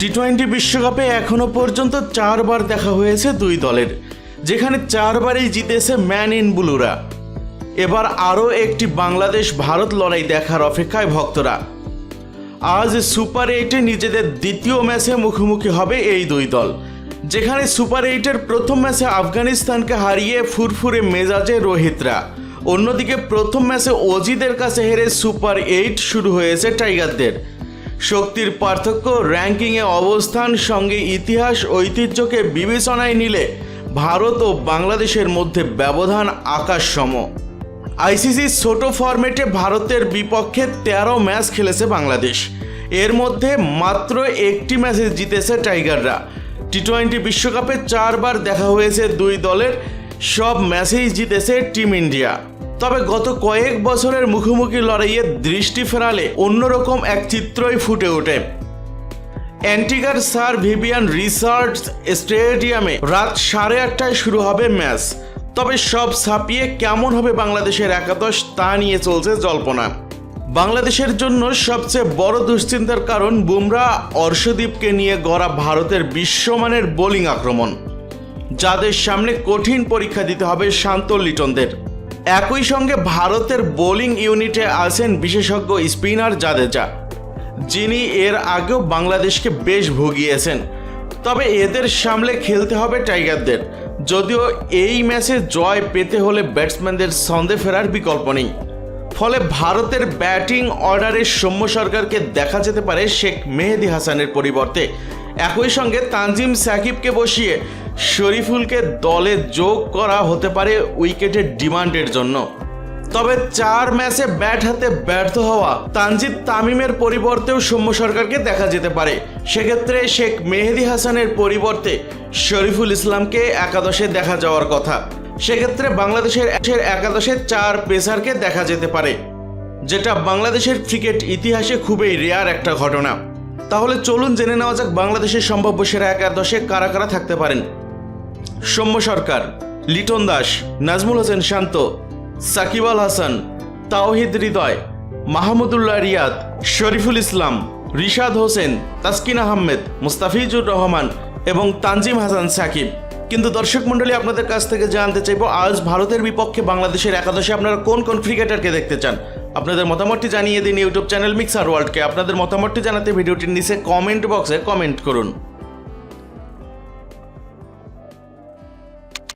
T twenty বিশ্বকাপে এখনও পর্যন্ত চারবার দেখা হয়েছে দুই দলের, যেখানে চারবারই জিতেছে ম্যান ইন ব্লুরা। এবার আরও একটি বাংলাদেশ ভারত লড়াই দেখার অপেক্ষায় ভক্তরা। আজ সুপার এইটে নিজেদের দ্বিতীয় ম্যাচে মুখোমুখি হবে এই দুই দল, যেখানে সুপার এইটের প্রথম ম্যাচে আফগানিস্তানকে হারিয়ে ফুরফুরে মেজাজে রোহিতরা। অন্যদিকে প্রথম ম্যাচে অজিদের কাছে হেরে সুপার এইট শুরু হয়েছে টাইগারদের। শক্তির পার্থক্য র্যাঙ্কিংয়ে অবস্থান, সঙ্গে ইতিহাস, ঐতিহ্যকে বিবেচনায় নিলে ভারত ও বাংলাদেশের মধ্যে ব্যবধান আকাশসম আইসিসি ছোট ফরম্যাটে ভারতের বিপক্ষে তেরো ম্যাচ খেলেছে বাংলাদেশ। এর মধ্যে মাত্র একটি ম্যাচে জিতেছে টাইগাররা। টি টোয়েন্টি বিশ্বকাপে চারবার দেখা হয়েছে দুই দলের, সব ম্যাচেই জিতেছে টিম ইন্ডিয়া। তবে গত কয়েক বছরের মুখোমুখি লড়াইয়ে দৃষ্টি ফেরালে অন্যরকম এক চিত্রই ফুটে ওঠে। অ্যান্টিগার স্যার ভিভিয়ান রিসার্চ স্টেডিয়ামে রাত সাড়ে আটটায় শুরু হবে ম্যাচ। তবে সব ছাপিয়ে কেমন হবে বাংলাদেশের একাদশ তা নিয়ে চলছে জল্পনা। বাংলাদেশের জন্য সবচেয়ে বড় দুশ্চিন্তার কারণ বুমরা অর্শদীপকে নিয়ে গড়া ভারতের বিশ্বমানের বোলিং আক্রমণ। যাদের সামনে কঠিন পরীক্ষা দিতে হবে শান্ত লিটনদের। একই সঙ্গে ভারতের বোলিং ইউনিটে আছেন বিশেষজ্ঞ স্পিনার জাদেজা, যিনি এর আগেও বাংলাদেশকে বেশ ভুগিয়েছেন। তবে এদের সামলে খেলতে হবে টাইগারদের, যদিও এই ম্যাচে জয় পেতে হলে ব্যাটসম্যানদের সন্দেহ ফেরার বিকল্প নেই। ফলে ভারতের ব্যাটিং অর্ডারে সৌম্য সরকারকে দেখা যেতে পারে শেখ মেহেদি হাসানের পরিবর্তে। একই সঙ্গে তানজিম সাকিবকে বসিয়ে শরীফুলকে দলে যোগ করা হতে পারে উইকেটের ডিমান্ডের জন্য। তবে চার ম্যাচে ব্যাট হাতে ব্যর্থ হওয়া তানজিদ তামিমের পরিবর্তেও সৌম্য সরকারকে দেখা যেতে পারে। সেক্ষেত্রে শেখ মেহেদি হাসানের পরিবর্তে শরীফুল ইসলামকে একাদশে দেখা যাওয়ার কথা। সেক্ষেত্রে বাংলাদেশের একাদশে চার পেসারকে দেখা যেতে পারে। যেটা বাংলাদেশের ক্রিকেট ইতিহাসে খুবই রেয়ার একটা ঘটনা। তাহলে চলুন জেনে নেওয়া যাক বাংলাদেশের সম্ভাব্য সেরা একাদশে কারা কারা থাকতে পারেন। সৌম্য সরকার, লিটন দাস, নাজমুল হোসেন শান্ত সাকিব আল হাসান, তাওহিদ হৃদয়, মাহমুদুল্লাহ রিয়াদ, শরীফুল ইসলাম, রিশাদ হোসেন, তাসকিন আহমেদ, মুস্তাফিজুর রহমান এবং তানজিম হাসান সাকিব। কিন্তু দর্শক মণ্ডলী, আপনাদের কাছ থেকে জানতে চাইব, আজ ভারতের বিপক্ষে বাংলাদেশের একাদশে আপনারা কোন কোন ক্রিকেটারকে দেখতে চান? আপনাদের মতামতটি জানিয়ে দিন ইউটিউব চ্যানেল মিক্সার ওয়ার্ল্ডকে। আপনাদের মতামতটি জানাতে ভিডিওটির নিচে কমেন্ট বক্সে কমেন্ট করুন।